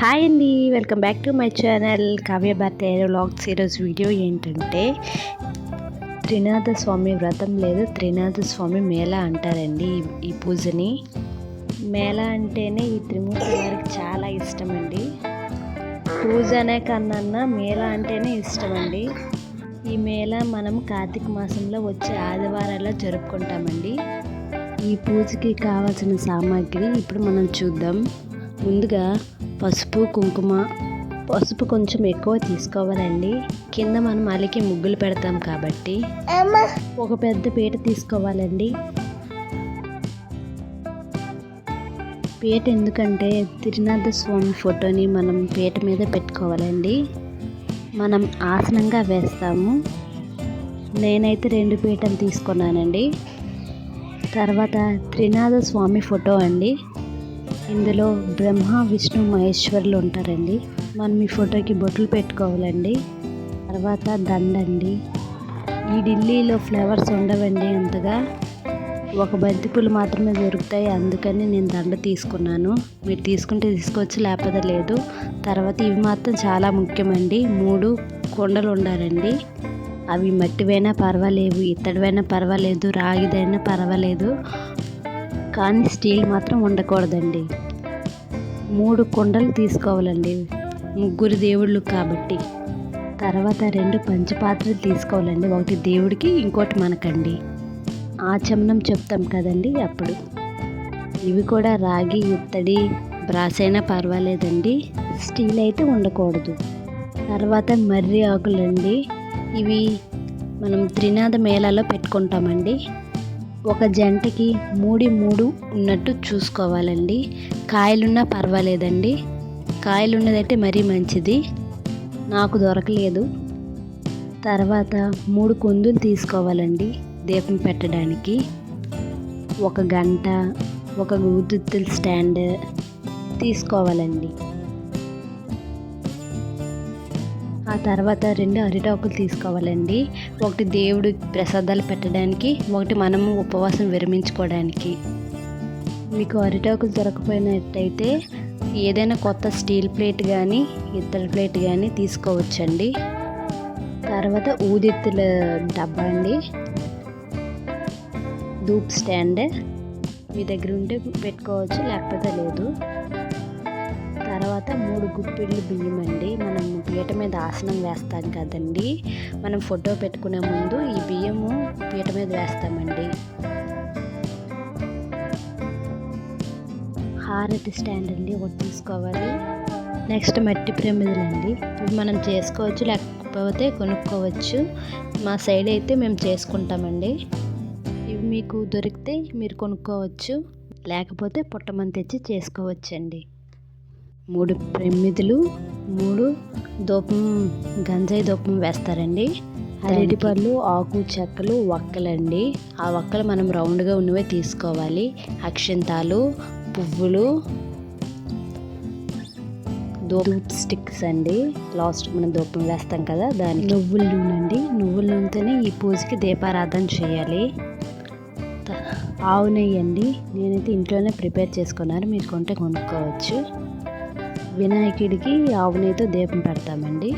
Hi అండి welcome back to my channel Kavya Bharathi vlogs ఈరోజు video ఏంటంటే త్రినాథ స్వామి వ్రతం లేదు త్రినాథ స్వామి మేళ అంటారండి ఈ- పూజని. మేళ అంటేనే ఈ త్రిమూర్తి వారికి చాలా ఇష్టం అండి పూజ అనే కన్నా మేళ అంటేనే ఇష్టం అండి ఈ మేళ మనం కార్తీక మాసంలో వచ్చే ఆదివారాల్లో జరుపుకుంటామండి. ఈ పూజకి కావాల్సిన సామాగ్రి ఇప్పుడు మనం చూద్దాం. ముందుగా పసుపు కుంకుమ. పసుపు కొంచెం ఎక్కువ తీసుకోవాలండి. కింద మనం అలికి ముగ్గులు పెడతాం కాబట్టి. ఒక పెద్ద పీట తీసుకోవాలండి. పీట ఎందుకంటే తిరునాథ స్వామి ఫోటోని మనం పీట మీద పెట్టుకోవాలండి. మనం ఆసనంగా వేస్తాము. నేనైతే రెండు పీటలు తీసుకున్నానండి. తర్వాత త్రినాథ స్వామి ఫోటో అండి. ఇందులో బ్రహ్మ విష్ణు మహేశ్వరులు ఉంటారండి. మనం ఈ ఫోటోకి బొట్లు పెట్టుకోవాలండి. తర్వాత దండండి. ఈ ఢిల్లీలో ఫ్లవర్స్ ఉండవండి అంతగా. ఒక బంతిపూలు మాత్రమే దొరుకుతాయి. అందుకని నేను దండ తీసుకున్నాను. మీరు తీసుకుంటే తీసుకోవచ్చు లేకపోతే లేదు. తర్వాత ఇవి మాత్రం చాలా ముఖ్యమండి. మూడు కొండలు ఉండాలండి. అవి మట్టివైనా పర్వాలేవు ఇత్తడివైనా పర్వాలేదు రాగిదైనా పర్వాలేదు. కానీ స్టీల్ మాత్రం ఉండకూడదండి. మూడు కుండలు తీసుకోవాలండి. ముగ్గురు దేవుళ్ళు కాబట్టి. తర్వాత రెండు పంచపాత్రలు తీసుకోవాలండి. ఒకటి దేవుడికి ఇంకోటి మనకండి. ఆచమనం చెప్తాం కదండి అప్పుడు. ఇవి కూడా రాగి ఇత్తడి బ్రాస్ అయినా పర్వాలేదండి. స్టీల్ అయితే ఉండకూడదు. తర్వాత మర్రి ఆకులండి. ఇవి మనం త్రినాథ మేళాలో పెట్టుకుంటామండి. ఒక జంటకి మూడి మూడు ఉన్నట్టు చూసుకోవాలండి. కాయలున్నా పర్వాలేదండి. కాయలు మరీ మంచిది. నాకు దొరకలేదు. తర్వాత మూడు కొందులు తీసుకోవాలండి దీపం పెట్టడానికి. ఒక గంట ఒక ఊదుత్తుల స్టాండ్ తీసుకోవాలండి. ఆ తర్వాత రెండు అరిటాకులు తీసుకోవాలండి. ఒకటి దేవుడి ప్రసాదాలు పెట్టడానికి ఒకటి మనము ఉపవాసం విరమించుకోవడానికి. మీకు అరిటాకులు దొరకపోయినట్టయితే ఏదైనా కొత్త స్టీల్ ప్లేట్ కానీ ఇత్తడి ప్లేట్ కానీ తీసుకోవచ్చండి. తర్వాత ఊదెత్తుల డబ్బా అండి. ధూప్ స్టాండ్. మీ దగ్గర ఉంటే పెట్టుకోవచ్చు లేకపోతే లేదు. గుప్పిళ్ళు బియ్యం అండి మనం పీట మీద ఆసనం వేస్తాం కదండి. మనం ఫోటో పెట్టుకునే ముందు ఈ బియ్యము పీట మీద వేస్తామండి. హారతి స్టాండ్ అండి ఒకటి తీసుకోవాలి. నెక్స్ట్ మట్టి ప్రమిదలండి. ఇవి మనం చేసుకోవచ్చు లేకపోతే కొనుక్కోవచ్చు. మా సైడ్ అయితే మేము చేసుకుంటామండి. ఇవి మీకు దొరికితే మీరు కొనుక్కోవచ్చు. లేకపోతే పుట్టమని తెచ్చి చేసుకోవచ్చండి. మూడు ప్రమిదలు మూడు దూపం గంజాయి దూపం వేస్తారండి. అరటిపళ్ళు ఆకు చెక్కలు వక్కలండి. ఆ వక్కలు మనం రౌండ్గా ఉన్నవే తీసుకోవాలి. అక్షంతాలు పువ్వులు ధూప్ స్టిక్స్ అండి. లాస్ట్ మనం ధూపం వేస్తాం కదా దాని నువ్వుల నూనె అండి. నువ్వుల నూనెతోనే ఈ పూజకి దీపారాధన చేయాలి. ఆవు నెయ్యి అండి. నేనైతే ఇంట్లోనే ప్రిపేర్ చేసుకున్నాను. మీరు కొంటే కొనుక్కోవచ్చు. వినాయకుడికి ఆవు నెయ్యితో దీపం పెడతామండి.